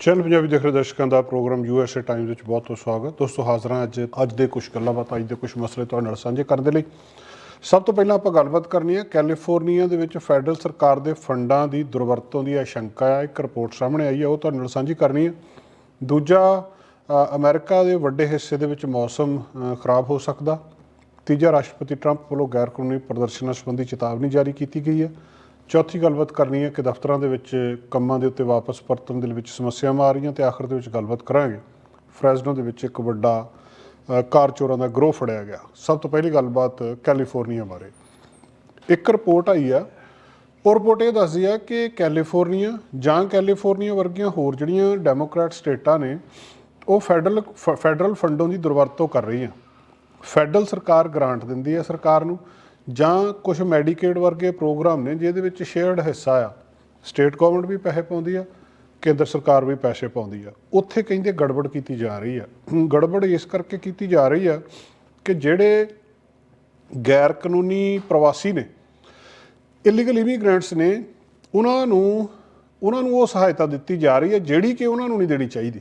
Channel Punjabi ਦੇਖ ਰਹੇ ਦਰਸ਼ਕਾਂ ਦਾ ਪ੍ਰੋਗਰਾਮ ਯੂਐਸਏ ਟਾਈਮਜ਼ ਵਿੱਚ ਬਹੁਤ ਬਹੁਤ ਸਵਾਗਤ। ਦੋਸਤੋ ਹਾਜ਼ਰ ਹਾਂ ਅੱਜ ਅੱਜ ਦੇ ਕੁਝ ਗੱਲਾਂ ਬਾਤਾਂ ਅੱਜ ਦੇ ਕੁਝ ਮਸਲੇ ਤੁਹਾਡੇ ਨਾਲ ਸਾਂਝੇ ਕਰਨ ਦੇ ਲਈ। ਸਭ ਤੋਂ ਪਹਿਲਾਂ ਆਪਾਂ ਗੱਲਬਾਤ ਕਰਨੀ ਹੈ ਕੈਲੀਫੋਰਨੀਆ ਦੇ ਵਿੱਚ ਫੈਡਰਲ ਸਰਕਾਰ ਦੇ ਫੰਡਾਂ ਦੀ ਦੁਰਵਰਤੋਂ ਦੀ ਆਸ਼ੰਕਾ ਹੈ। ਇੱਕ ਰਿਪੋਰਟ ਸਾਹਮਣੇ ਆਈ ਹੈ ਉਹ ਤੁਹਾਡੇ ਨਾਲ ਸਾਂਝੀ ਕਰਨੀ ਹੈ। ਦੂਜਾ ਅ, ਅਮਰੀਕਾ ਦੇ ਵੱਡੇ ਹਿੱਸੇ ਦੇ ਵਿੱਚ ਮੌਸਮ ਖਰਾਬ ਹੋ ਸਕਦਾ। ਤੀਜਾ ਰਾਸ਼ਟਰਪਤੀ ਟਰੰਪ ਵੱਲੋਂ ਗੈਰ ਕਾਨੂੰਨੀ ਪ੍ਰਦਰਸ਼ਨਾਂ ਸੰਬੰਧੀ ਚੇਤਾਵਨੀ ਜਾਰੀ ਕੀਤੀ ਗਈ ਹੈ। ਚੌਥੀ ਗੱਲਬਾਤ ਕਰਨੀ ਹੈ ਕਿ ਦਫ਼ਤਰਾਂ ਦੇ ਵਿੱਚ ਕੰਮਾਂ ਦੇ ਉੱਤੇ ਵਾਪਸ ਪਰਤਣ ਦੇ ਵਿੱਚ ਸਮੱਸਿਆਵਾਂ ਆ ਰਹੀਆਂ ਤੇ ਆਖਰ ਦੇ ਵਿੱਚ ਗੱਲਬਾਤ ਕਰਾਂਗੇ। ਫ੍ਰੈਸਨੋ ਦੇ ਵਿੱਚ ਇੱਕ ਵੱਡਾ ਕਾਰ ਚੋਰਾਂ ਦਾ ਗਰੋਹ ਫੜਿਆ ਗਿਆ। ਸਭ ਤੋਂ ਪਹਿਲੀ ਗੱਲਬਾਤ ਕੈਲੀਫੋਰਨੀਆ ਬਾਰੇ। ਇੱਕ ਰਿਪੋਰਟ ਆਈ ਆ, ਉਹ ਰਿਪੋਰਟ ਇਹ ਦੱਸਦੀ ਆ ਕਿ ਕੈਲੀਫੋਰਨੀਆ ਜਾਂ ਕੈਲੀਫੋਰਨੀਆ ਵਰਗੀਆਂ ਹੋਰ ਜਿਹੜੀਆਂ ਡੈਮੋਕ੍ਰੈਟ ਸਟੇਟਾਂ ਨੇ, ਉਹ ਫੈਡਰਲ, ਫ- ਫੈਡਰਲ ਫੰਡਾਂ ਦੀ ਦੁਰਵਰਤੋਂ ਕਰ ਰਹੀਆਂ। ਫੈਡਰਲ ਸਰਕਾਰ ਗ੍ਰਾਂਟ ਦਿੰਦੀ ਹੈ ਸਰਕਾਰ ਨੂੰ ਜਾਂ ਕੁਝ ਮੈਡੀਕੇਡ ਵਰਗੇ ਪ੍ਰੋਗਰਾਮ ਨੇ ਜਿਹਦੇ ਵਿੱਚ ਸ਼ੇਅਰਡ ਹਿੱਸਾ ਆ। ਸਟੇਟ ਗਵਰਨਮੈਂਟ ਵੀ ਪੈਸੇ ਪਾਉਂਦੀ ਆ, ਕੇਂਦਰ ਸਰਕਾਰ ਵੀ ਪੈਸੇ ਪਾਉਂਦੀ ਆ। ਉੱਥੇ ਕਹਿੰਦੇ ਗੜਬੜ ਕੀਤੀ ਜਾ ਰਹੀ ਆ। ਗੜਬੜ ਇਸ ਕਰਕੇ ਕੀਤੀ ਜਾ ਰਹੀ ਆ ਕਿ ਜਿਹੜੇ ਗੈਰ ਕਾਨੂੰਨੀ ਪ੍ਰਵਾਸੀ ਨੇ ਇਲੀਗਲ ਇਮੀਗ੍ਰੈਂਟਸ ਨੇ, ਉਹਨਾਂ ਨੂੰ ਉਹਨਾਂ ਨੂੰ ਉਹ ਸਹਾਇਤਾ ਦਿੱਤੀ ਜਾ ਰਹੀ ਹੈ ਜਿਹੜੀ ਕਿ ਉਹਨਾਂ ਨੂੰ ਨਹੀਂ ਦੇਣੀ ਚਾਹੀਦੀ।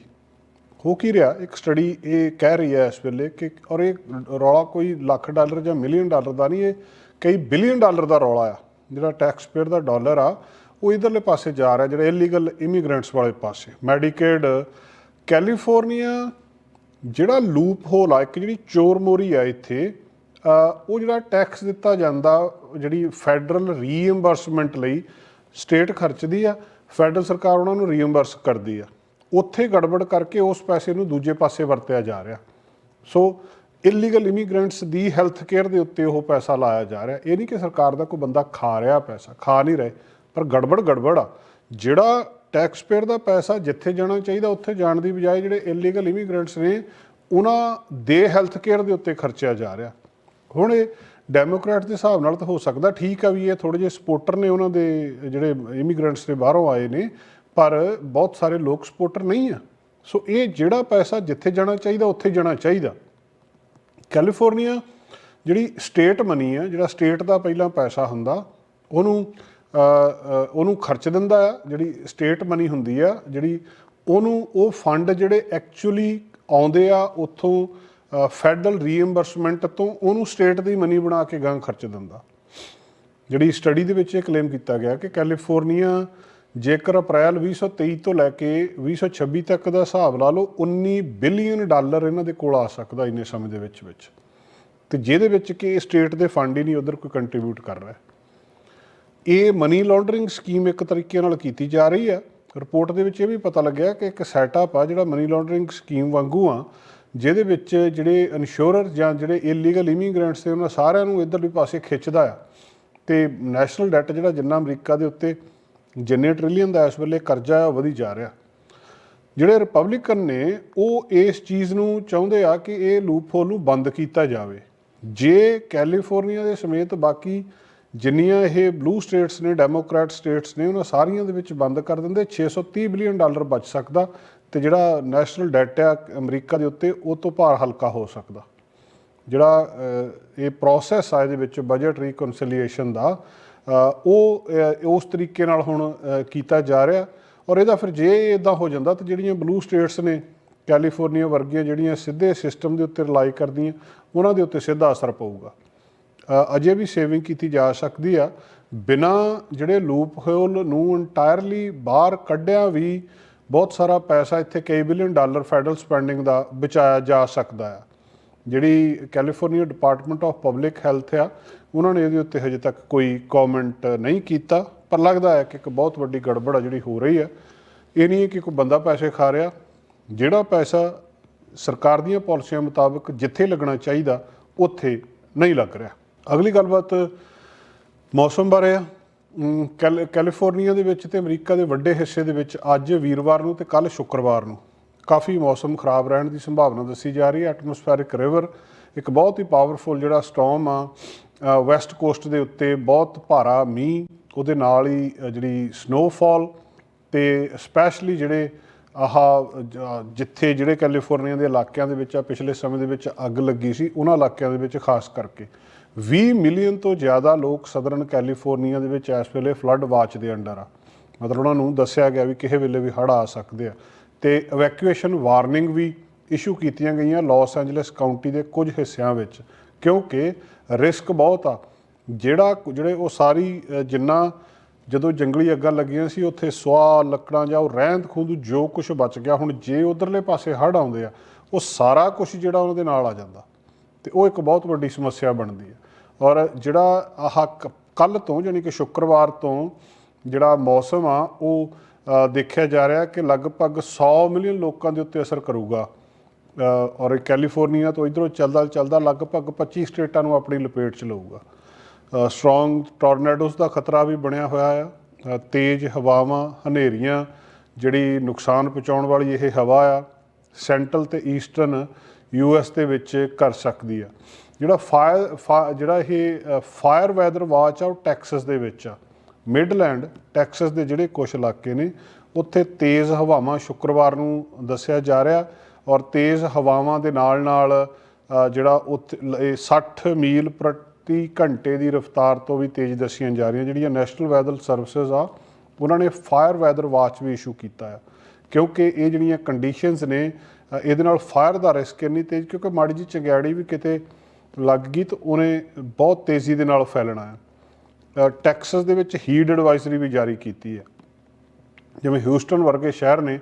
ਹੋ ਕੀ ਰਿਹਾ? ਇੱਕ ਸਟੱਡੀ ਇਹ ਕਹਿ ਰਹੀ ਹੈ ਇਸ ਵੇਲੇ ਕਿ ਔਰ ਇਹ ਰੌਲਾ ਕੋਈ ਲੱਖ ਡਾਲਰ ਜਾਂ ਮਿਲੀਅਨ ਡਾਲਰ ਦਾ ਨਹੀਂ, ਇਹ ਕਈ ਬਿਲੀਅਨ ਡਾਲਰ ਦਾ ਰੌਲਾ ਆ। ਜਿਹੜਾ ਟੈਕਸ ਪੇਅਰ ਦਾ ਡਾਲਰ ਆ, ਉਹ ਇਧਰਲੇ ਪਾਸੇ ਜਾ ਰਿਹਾ, ਜਿਹੜੇ ਇਲੀਗਲ ਇਮੀਗ੍ਰੈਂਟਸ ਵਾਲੇ ਪਾਸੇ। ਮੈਡੀਕੇਡ ਕੈਲੀਫੋਰਨੀਆ ਜਿਹੜਾ ਲੂਪ ਹੋਲ ਆ, ਇੱਕ ਜਿਹੜੀ ਚੋਰ ਮੋਰੀ ਆ ਇੱਥੇ ਉਹ ਜਿਹੜਾ ਟੈਕਸ ਦਿੱਤਾ ਜਾਂਦਾ, ਜਿਹੜੀ ਫੈਡਰਲ ਰੀਇੰਬਰਸਮੈਂਟ ਲਈ ਸਟੇਟ ਖਰਚਦੀ ਆ ਫੈਡਰਲ ਸਰਕਾਰ ਉਹਨਾਂ ਨੂੰ ਰੀਇੰਬਰਸ ਕਰਦੀ ਆ। ਉੱਥੇ ਗੜਬੜ ਕਰਕੇ ਉਸ ਪੈਸੇ ਨੂੰ ਦੂਜੇ ਪਾਸੇ ਵਰਤਿਆ ਜਾ ਰਿਹਾ। ਸੋ ਇਲੀਗਲ ਇਮੀਗ੍ਰੈਂਟਸ ਦੀ ਹੈਲਥ ਕੇਅਰ ਦੇ ਉੱਤੇ ਉਹ ਪੈਸਾ ਲਾਇਆ ਜਾ ਰਿਹਾ। ਇਹ ਨਹੀਂ ਕਿ ਸਰਕਾਰ ਦਾ ਕੋਈ ਬੰਦਾ ਖਾ ਰਿਹਾ ਪੈਸਾ, ਖਾ ਨਹੀਂ ਰਹੇ, ਪਰ ਗੜਬੜ ਗੜਬੜ ਆ। ਜਿਹੜਾ ਟੈਕਸ ਪੇਅਰ ਦਾ ਪੈਸਾ ਜਿੱਥੇ ਜਾਣਾ ਚਾਹੀਦਾ, ਉੱਥੇ ਜਾਣ ਦੀ ਬਜਾਏ ਜਿਹੜੇ ਇਲੀਗਲ ਇਮੀਗ੍ਰੈਂਟਸ ਨੇ, ਉਹਨਾਂ ਦੇ ਹੈਲਥ ਕੇਅਰ ਦੇ ਉੱਤੇ ਖਰਚਿਆ ਜਾ ਰਿਹਾ। ਹੁਣ ਇਹ ਡੈਮੋਕ੍ਰੈਟ ਦੇ ਹਿਸਾਬ ਨਾਲ ਤਾਂ ਹੋ ਸਕਦਾ, ਠੀਕ ਆ ਵੀ ਇਹ ਥੋੜੇ ਜਿਹੇ ਸਪੋਰਟਰ ਨੇ ਉਹਨਾਂ ਦੇ, ਜਿਹੜੇ ਇਮੀਗ੍ਰੈਂਟਸ ਦੇ ਬਾਹਰੋਂ ਆਏ ਨੇ, ਪਰ ਬਹੁਤ ਸਾਰੇ ਲੋਕ ਸਪੋਰਟਰ ਨਹੀਂ ਆ। ਸੋ ਇਹ ਜਿਹੜਾ ਪੈਸਾ ਜਿੱਥੇ ਜਾਣਾ ਚਾਹੀਦਾ, ਉੱਥੇ ਜਾਣਾ ਚਾਹੀਦਾ। ਕੈਲੀਫੋਰਨੀਆ, ਜਿਹੜੀ ਸਟੇਟ ਮਨੀ ਆ ਜਿਹੜਾ ਸਟੇਟ ਦਾ ਪਹਿਲਾਂ ਪੈਸਾ ਹੁੰਦਾ, ਉਹਨੂੰ ਉਹਨੂੰ ਖਰਚ ਦਿੰਦਾ ਆ ਜਿਹੜੀ ਸਟੇਟ ਮਨੀ ਹੁੰਦੀ ਆ ਜਿਹੜੀ ਉਹਨੂੰ ਉਹ ਫੰਡ ਜਿਹੜੇ ਐਕਚੁਅਲੀ ਆਉਂਦੇ ਆ, ਉੱਥੋਂ ਫੈਡਰਲ ਰੀਇੰਬਰਸਮੈਂਟ ਤੋਂ ਉਹਨੂੰ ਸਟੇਟ ਦੀ ਮਨੀ ਬਣਾ ਕੇ ਗਾਂ ਖਰਚ ਦਿੰਦਾ। ਜਿਹੜੀ ਸਟੱਡੀ ਦੇ ਵਿੱਚ ਇਹ ਕਲੇਮ ਕੀਤਾ ਗਿਆ ਕਿ ਕੈਲੀਫੋਰਨੀਆ ਜੇਕਰ ਅਪ੍ਰੈਲ 2023 ਤੋਂ ਲੈ ਕੇ 2026 ਤੱਕ ਦਾ ਹਿਸਾਬ ਲਾ ਲਓ 19 ਬਿਲੀਅਨ ਡਾਲਰ ਇਹਨਾਂ ਦੇ ਕੋਲ ਆ ਸਕਦਾ ਇੰਨੇ ਸਮੇਂ ਦੇ ਵਿੱਚ ਵਿੱਚ। ਤੇ ਜਿਹਦੇ ਵਿੱਚ ਕਿ ਸਟੇਟ ਦੇ ਫੰਡ ਹੀ ਨਹੀਂ, ਉਧਰ ਕੋਈ ਕੰਟਰੀਬਿਊਟ ਕਰ ਰਿਹਾ। ਇਹ ਮਨੀ ਲਾਂਡਰਿੰਗ ਸਕੀਮ ਇੱਕ ਤਰੀਕੇ ਨਾਲ ਕੀਤੀ ਜਾ ਰਹੀ ਹੈ। ਰਿਪੋਰਟ ਦੇ ਵਿੱਚ ਇਹ ਵੀ ਪਤਾ ਲੱਗਿਆ ਕਿ ਇੱਕ ਸੈਟਅਪ ਆ ਜਿਹੜਾ ਮਨੀ ਲਾਂਡਰਿੰਗ ਸਕੀਮ ਵਾਂਗੂ ਆ, ਜਿਹਦੇ ਵਿੱਚ ਜਿਹੜੇ ਇਨਸ਼ੋਰਰ ਜਾਂ ਜਿਹੜੇ ਇਲੀਗਲ ਇਮੀਗ੍ਰੈਂਟਸ ਨੇ, ਉਹਨਾਂ ਸਾਰਿਆਂ ਨੂੰ ਇਧਰਲੇ ਪਾਸੇ ਖਿੱਚਦਾ ਆ। ਤੇ ਨੈਸ਼ਨਲ ਡੈਟ ਜਿਹੜਾ ਜਿੰਨਾ ਅਮਰੀਕਾ ਦੇ ਉੱਤੇ ਜਿੰਨੇ ਟ੍ਰਿਲੀਅਨ ਦਾ ਇਸ ਵੇਲੇ ਕਰਜ਼ਾ ਆ ਵਧੀ ਜਾ ਰਿਹਾ। ਜਿਹੜੇ ਰਿਪਬਲਿਕਨ ਨੇ, ਉਹ ਇਸ ਚੀਜ਼ ਨੂੰ ਚਾਹੁੰਦੇ ਆ ਕਿ ਇਹ ਲੂਪਹੋਲ ਨੂੰ ਬੰਦ ਕੀਤਾ ਜਾਵੇ। ਜੇ ਕੈਲੀਫੋਰਨੀਆ ਦੇ ਸਮੇਤ ਬਾਕੀ ਜਿੰਨੀਆਂ ਇਹ ਬਲੂ ਸਟੇਟਸ ਨੇ ਡੈਮੋਕ੍ਰੈਟ ਸਟੇਟਸ ਨੇ, ਉਹਨਾਂ ਸਾਰੀਆਂ ਦੇ ਵਿੱਚ ਬੰਦ ਕਰ ਦਿੰਦੇ 630 ਬਿਲੀਅਨ ਡਾਲਰ ਬਚ ਸਕਦਾ ਤੇ ਜਿਹੜਾ ਨੈਸ਼ਨਲ ਡੈਟ ਆ ਅਮਰੀਕਾ ਦੇ ਉੱਤੇ, ਉਹ ਤੋਂ ਭਾਰ ਹਲਕਾ ਹੋ ਸਕਦਾ। ਜਿਹੜਾ ਇਹ ਪ੍ਰੋਸੈਸ ਆ, ਇਹਦੇ ਵਿੱਚ ਬਜਟ ਰੀਕਨਸੀਲੀਏਸ਼ਨ ਦਾ ਉਹ ਉਸ ਤਰੀਕੇ ਨਾਲ ਹੁਣ ਕੀਤਾ ਜਾ ਰਿਹਾ। ਔਰ ਇਹਦਾ ਫਿਰ ਜੇ ਇਦਾਂ ਹੋ ਜਾਂਦਾ ਤਾਂ ਜਿਹੜੀਆਂ ਬਲੂ ਸਟੇਟਸ ਨੇ ਕੈਲੀਫੋਰਨੀਆ ਵਰਗੀਆਂ ਜਿਹੜੀਆਂ ਸਿੱਧੇ ਸਿਸਟਮ ਦੇ ਉੱਤੇ ਰਿਲਾਈ ਕਰਦੀਆਂ, ਉਹਨਾਂ ਦੇ ਉੱਤੇ ਸਿੱਧਾ ਅਸਰ ਪਊਗਾ। ਅਜੇ ਵੀ ਸੇਵਿੰਗ ਕੀਤੀ ਜਾ ਸਕਦੀ ਆ। ਬਿਨਾ ਜਿਹੜੇ ਲੂਪ ਹੋਲ ਨੂੰ ਇੰਟਾਇਰਲੀ ਬਾਹਰ ਕੱਢਿਆ ਵੀ ਬਹੁਤ ਸਾਰਾ ਪੈਸਾ ਇੱਥੇ ਕਈ ਬਿਲੀਅਨ ਡਾਲਰ ਫੈਡਰਲ ਸਪੈਂਡਿੰਗ ਦਾ ਬਚਾਇਆ ਜਾ ਸਕਦਾ ਆ। ਜਿਹੜੀ California Department of Public Health ਆ ਉਹਨਾਂ ਨੇ ਇਹਦੇ ਉੱਤੇ ਹਜੇ ਤੱਕ ਕੋਈ ਕਮੈਂਟ ਨਹੀਂ ਕੀਤਾ, ਪਰ ਲੱਗਦਾ ਹੈ ਕਿ ਇੱਕ ਬਹੁਤ ਵੱਡੀ ਗੜਬੜ ਆ ਜਿਹੜੀ ਹੋ ਰਹੀ ਹੈ। ਇਹ ਨਹੀਂ ਕਿ ਕੋਈ ਬੰਦਾ ਪੈਸੇ ਖਾ ਰਿਹਾ, ਜਿਹੜਾ ਪੈਸਾ ਸਰਕਾਰ ਦੀਆਂ ਪਾਲਿਸੀਆਂ ਮੁਤਾਬਕ ਜਿੱਥੇ ਲੱਗਣਾ ਚਾਹੀਦਾ, ਉੱਥੇ ਨਹੀਂ ਲੱਗ ਰਿਹਾ। ਅਗਲੀ ਗੱਲਬਾਤ ਮੌਸਮ ਬਾਰੇ ਆ। ਕੈਲ- ਕੈਲੀਫੋਰਨੀਆ ਦੇ ਵਿੱਚ ਤੇ ਅਮਰੀਕਾ ਦੇ ਵੱਡੇ ਹਿੱਸੇ ਦੇ ਵਿੱਚ ਅੱਜ ਵੀਰਵਾਰ ਨੂੰ ਤੇ ਕੱਲ ਸ਼ੁੱਕਰਵਾਰ ਨੂੰ ਕਾਫੀ ਮੌਸਮ ਖਰਾਬ ਰਹਿਣ ਦੀ ਸੰਭਾਵਨਾ ਦੱਸੀ ਜਾ ਰਹੀ ਹੈ। ਐਟਮੋਸਫੈਰਿਕ ਰਿਵਰ ਇੱਕ ਬਹੁਤ ਹੀ ਪਾਵਰਫੁਲ ਜਿਹੜਾ ਸਟਾਰਮ ਆ ਵੈਸਟ ਕੋਸਟ ਦੇ ਉੱਤੇ ਬਹੁਤ ਭਾਰਾ ਮੀਂਹ, ਉਹਦੇ ਨਾਲ ਹੀ ਜਿਹੜੀ ਸਨੋਫਾਲ ਤੇ ਸਪੈਸ਼ਲੀ ਜਿਹੜੇ ਆਹ ਜਿੱਥੇ ਜਿਹੜੇ ਕੈਲੀਫੋਰਨੀਆ ਦੇ ਇਲਾਕਿਆਂ ਦੇ ਵਿੱਚ ਆ, ਪਿਛਲੇ ਸਮੇਂ ਦੇ ਵਿੱਚ ਅੱਗ ਲੱਗੀ ਸੀ, ਉਹਨਾਂ ਇਲਾਕਿਆਂ ਦੇ ਵਿੱਚ ਖਾਸ ਕਰਕੇ। 20 ਮਿਲੀਅਨ ਤੋਂ ਜ਼ਿਆਦਾ ਲੋਕ ਸਦਰਨ ਕੈਲੀਫੋਰਨੀਆ ਦੇ ਵਿੱਚ ਇਸ ਵੇਲੇ ਫਲੱਡ ਵਾਚ ਦੇ ਅੰਡਰ ਆ। ਮਤਲਬ ਉਹਨਾਂ ਨੂੰ ਦੱਸਿਆ ਗਿਆ ਵੀ ਕਿਸੇ ਵੇਲੇ ਵੀ ਹੜ੍ਹ ਆ ਸਕਦੇ ਆ। ਤੇ ਇਵੈਕੂਏਸ਼ਨ ਵਾਰਨਿੰਗ ਵੀ ਇਸ਼ੂ ਕੀਤੀਆਂ ਗਈਆਂ ਲਾਸ ਐਂਜਲਸ ਕਾਉਂਟੀ ਦੇ ਕੁਝ ਹਿੱਸਿਆਂ ਵਿੱਚ। ਕਿਉਂਕਿ ਰਿਸਕ ਬਹੁਤ ਆ। ਜਿਹੜਾ ਜਿਹੜੇ ਉਹ ਸਾਰੀ ਜਿੰਨਾ ਜਦੋਂ ਜੰਗਲੀ ਅੱਗਾਂ ਲੱਗੀਆਂ ਸੀ, ਉੱਥੇ ਸਵਾ ਲੱਕੜਾਂ ਜਾਂ ਉਹ ਰਹਿੰਦ ਖੂੰਦ ਜੋ ਕੁਝ ਬਚ ਗਿਆ, ਹੁਣ ਜੇ ਉਧਰਲੇ ਪਾਸੇ ਹੜ੍ਹ ਆਉਂਦੇ ਆ, ਉਹ ਸਾਰਾ ਕੁਝ ਜਿਹੜਾ ਉਹਨਾਂ ਦੇ ਨਾਲ ਆ ਜਾਂਦਾ। ਤੇ ਉਹ ਇੱਕ ਬਹੁਤ ਵੱਡੀ ਸਮੱਸਿਆ ਬਣਦੀ ਹੈ ਔਰ ਜਿਹੜਾ ਆਹ ਕੱਲ ਤੋਂ ਯਾਨੀ ਕਿ ਸ਼ੁੱਕਰਵਾਰ ਤੋਂ ਜਿਹੜਾ ਮੌਸਮ ਆ, ਉਹ ਦੇਖਿਆ ਜਾ ਰਿਹਾ ਕਿ ਲਗਭਗ 100 ਮਿਲੀਅਨ ਲੋਕਾਂ ਦੇ ਉੱਤੇ ਅਸਰ ਕਰੂਗਾ। ਔਰ ਇਹ ਕੈਲੀਫੋਰਨੀਆ ਤੋਂ ਇਧਰੋਂ ਚੱਲਦਾ ਚੱਲਦਾ ਲਗਭਗ 25 ਸਟੇਟਾਂ ਨੂੰ ਆਪਣੀ ਲਪੇਟ ਚ ਲਊਗਾ। ਸਟਰੋਂਗ ਟੋਰਨੇਡੋਸ ਦਾ ਖਤਰਾ ਵੀ ਬਣਿਆ ਹੋਇਆ ਆ। ਤੇਜ਼ ਹਵਾਵਾਂ, ਹਨੇਰੀਆਂ, ਜਿਹੜੀ ਨੁਕਸਾਨ ਪਹੁੰਚਾਉਣ ਵਾਲੀ ਇਹ ਹਵਾ ਆ, ਸੈਂਟਰਲ ਤੇ ਈਸਟਰਨ ਯੂ ਯੂਐਸ ਦੇ ਵਿੱਚ ਕਰ ਸਕਦੀ ਆ। ਜਿਹੜਾ ਫਾਇਰ ਜਿਹੜਾ ਇਹ ਫਾਇਰ ਵੈਦਰ ਵਾਚ ਆ, ਉਹ ਟੈਕਸਸ ਦੇ ਵਿੱਚ ਆ। ਮਿਡਲੈਂਡ, ਟੈਕਸਸ ਦੇ ਜਿਹੜੇ ਕੁਝ ਇਲਾਕੇ ਨੇ, ਉੱਥੇ ਤੇਜ਼ ਹਵਾਵਾਂ ਸ਼ੁੱਕਰਵਾਰ ਨੂੰ ਦੱਸਿਆ ਜਾ ਰਿਹਾ। ਔਰ ਤੇਜ਼ ਹਵਾਵਾਂ ਦੇ ਨਾਲ ਨਾਲ ਜਿਹੜਾ ਉੱਥੇ ਇਹ 60 ਮੀਲ ਪ੍ਰਤੀ ਘੰਟੇ ਦੀ ਰਫ਼ਤਾਰ ਤੋਂ ਵੀ ਤੇਜ਼ ਦੱਸੀਆਂ ਜਾ ਰਹੀਆਂ ਜਿਹੜੀਆਂ ਨੈਸ਼ਨਲ ਵੈਦਰ ਸਰਵਿਸਿਜ਼ ਆ ਉਹਨਾਂ ਨੇ ਫਾਇਰ ਵੈਦਰ ਵਾਚ ਵੀ ਇਸ਼ੂ ਕੀਤਾ ਆ। ਕਿਉਂਕਿ ਇਹ ਜਿਹੜੀਆਂ ਕੰਡੀਸ਼ਨਸ ਨੇ ਇਹਦੇ ਨਾਲ ਫਾਇਰ ਦਾ ਰਿਸਕ ਇੰਨੀ ਤੇਜ਼ ਕਿਉਂਕਿ ਮਾੜੀ ਜੀ ਚੰਗਿਆੜੀ ਵੀ ਕਿਤੇ ਲੱਗ ਗਈ ਤਾਂ ਉਹਨੇ ਬਹੁਤ ਤੇਜ਼ੀ ਦੇ ਨਾਲ ਫੈਲਣਾ ਹੈ ਅ, ਟੈਕਸਸ ਦੇ ਵਿੱਚ ਹੀਟ ਐਡਵਾਈਜ਼ਰੀ ਵੀ ਜਾਰੀ ਕੀਤੀ ਹੈ ਜਿਵੇਂ ਹਿਊਸਟਨ ਵਰਗੇ ਸ਼ਹਿਰ ਨੇ